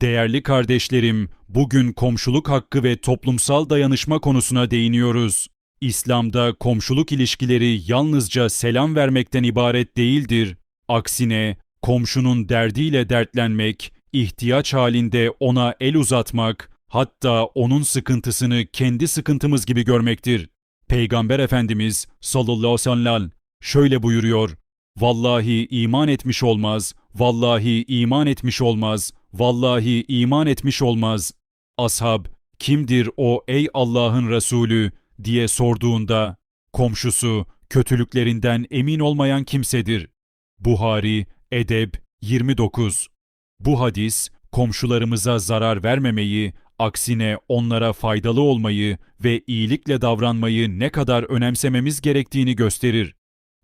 Değerli kardeşlerim, bugün komşuluk hakkı ve toplumsal dayanışma konusuna değiniyoruz. İslam'da komşuluk ilişkileri yalnızca selam vermekten ibaret değildir. Aksine komşunun derdiyle dertlenmek, ihtiyaç halinde ona el uzatmak, hatta onun sıkıntısını kendi sıkıntımız gibi görmektir. Peygamber Efendimiz sallallahu aleyhi ve sellem şöyle buyuruyor. Vallahi iman etmiş olmaz, vallahi iman etmiş olmaz, vallahi iman etmiş olmaz. Ashab, kimdir o ey Allah'ın Resulü diye sorduğunda, komşusu kötülüklerinden emin olmayan kimsedir. Buhari, Edeb 29 Bu hadis, komşularımıza zarar vermemeyi, aksine onlara faydalı olmayı ve iyilikle davranmayı ne kadar önemsememiz gerektiğini gösterir.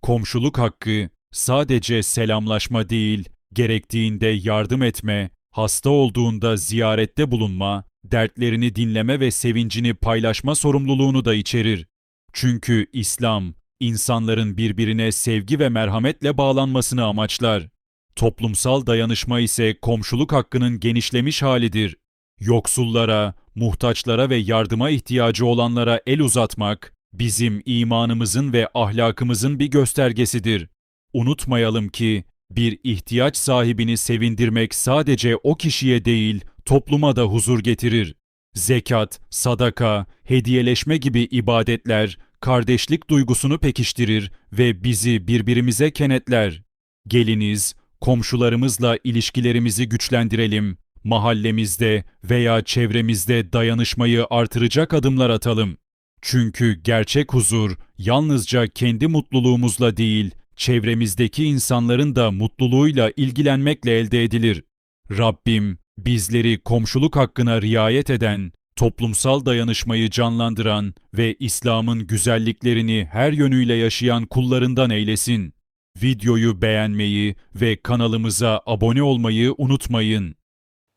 Komşuluk hakkı sadece selamlaşma değil, gerektiğinde yardım etme, hasta olduğunda ziyarette bulunma, dertlerini dinleme ve sevincini paylaşma sorumluluğunu da içerir. Çünkü İslam, insanların birbirine sevgi ve merhametle bağlanmasını amaçlar. Toplumsal dayanışma ise komşuluk hakkının genişlemiş halidir. Yoksullara, muhtaçlara ve yardıma ihtiyacı olanlara el uzatmak, bizim imanımızın ve ahlakımızın bir göstergesidir. Unutmayalım ki, bir ihtiyaç sahibini sevindirmek sadece o kişiye değil, topluma da huzur getirir. Zekat, sadaka, hediyeleşme gibi ibadetler, kardeşlik duygusunu pekiştirir ve bizi birbirimize kenetler. Geliniz, komşularımızla ilişkilerimizi güçlendirelim, mahallemizde veya çevremizde dayanışmayı artıracak adımlar atalım. Çünkü gerçek huzur yalnızca kendi mutluluğumuzla değil, çevremizdeki insanların da mutluluğuyla ilgilenmekle elde edilir. Rabbim bizleri komşuluk hakkına riayet eden, toplumsal dayanışmayı canlandıran ve İslam'ın güzelliklerini her yönüyle yaşayan kullarından eylesin. Videoyu beğenmeyi ve kanalımıza abone olmayı unutmayın.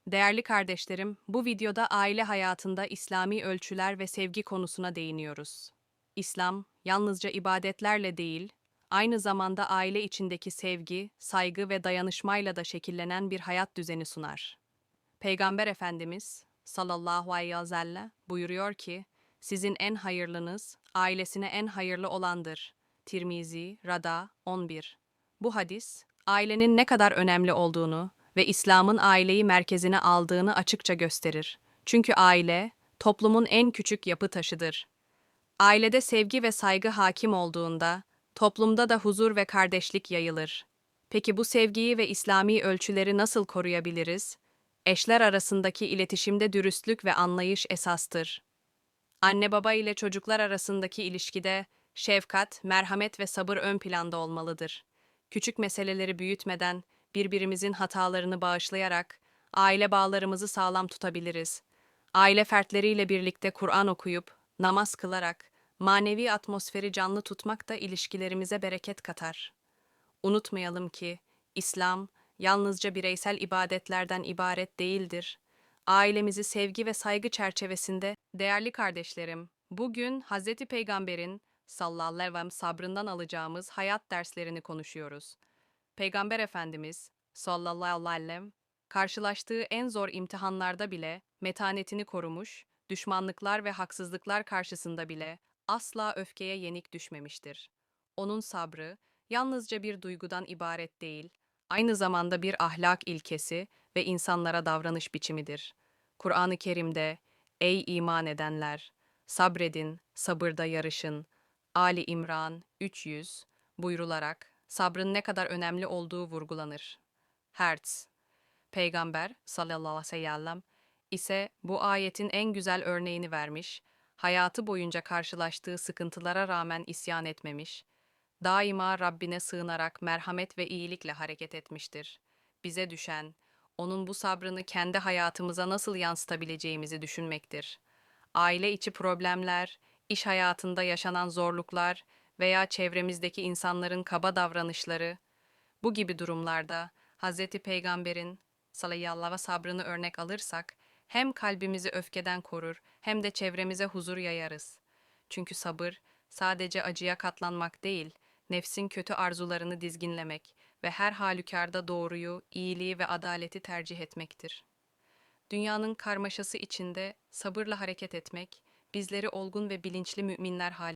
Değerli kardeşlerim, bu videoda aile hayatında İslami ölçüler ve sevgi konusuna değiniyoruz. İslam, yalnızca ibadetlerle değil, aynı zamanda aile içindeki sevgi, saygı ve dayanışmayla da şekillenen bir hayat düzeni sunar. Peygamber Efendimiz sallallahu aleyhi ve sellem buyuruyor ki, sizin en hayırlınız, ailesine en hayırlı olandır. Tirmizi, Rada 11 Bu hadis, ailenin ne kadar önemli olduğunu ve İslam'ın aileyi merkezine aldığını açıkça gösterir. Çünkü aile, toplumun en küçük yapı taşıdır. Ailede sevgi ve saygı hakim olduğunda, toplumda da huzur ve kardeşlik yayılır. Peki bu sevgiyi ve İslami ölçüleri nasıl koruyabiliriz? Eşler arasındaki iletişimde dürüstlük ve anlayış esastır. Anne baba ile çocuklar arasındaki ilişkide şefkat, merhamet ve sabır ön planda olmalıdır. Küçük meseleleri büyütmeden, birbirimizin hatalarını bağışlayarak aile bağlarımızı sağlam tutabiliriz. Aile fertleriyle birlikte Kur'an okuyup, namaz kılarak, manevi atmosferi canlı tutmak da ilişkilerimize bereket katar. Unutmayalım ki, İslam, yalnızca bireysel ibadetlerden ibaret değildir. Ailemizi sevgi ve saygı çerçevesinde, değerli kardeşlerim, bugün Hz. Peygamber'in sallallahu aleyhi ve sabrından alacağımız hayat derslerini konuşuyoruz. Peygamber Efendimiz sallallahu aleyhi ve karşılaştığı en zor imtihanlarda bile metanetini korumuş, düşmanlıklar ve haksızlıklar karşısında bile asla öfkeye yenik düşmemiştir. Onun sabrı yalnızca bir duygudan ibaret değil, aynı zamanda bir ahlak ilkesi ve insanlara davranış biçimidir. Kur'an-ı Kerim'de "Ey iman edenler, sabredin, sabırda yarışın." Ali İmran 300 buyrularak sabrın ne kadar önemli olduğu vurgulanır. Hertz Peygamber sallallahu aleyhi ve sellem ise bu ayetin en güzel örneğini vermiş, hayatı boyunca karşılaştığı sıkıntılara rağmen isyan etmemiş, daima Rabbine sığınarak merhamet ve iyilikle hareket etmiştir. Bize düşen, onun bu sabrını kendi hayatımıza nasıl yansıtabileceğimizi düşünmektir. Aile içi problemler, iş hayatında yaşanan zorluklar veya çevremizdeki insanların kaba davranışları, bu gibi durumlarda Hz. Peygamber'in sallallahu ve sabrını örnek alırsak, hem kalbimizi öfkeden korur hem de çevremize huzur yayarız. Çünkü sabır sadece acıya katlanmak değil, nefsin kötü arzularını dizginlemek ve her halükarda doğruyu, iyiliği ve adaleti tercih etmektir. Dünyanın karmaşası içinde sabırla hareket etmek, bizleri olgun ve bilinçli müminler haline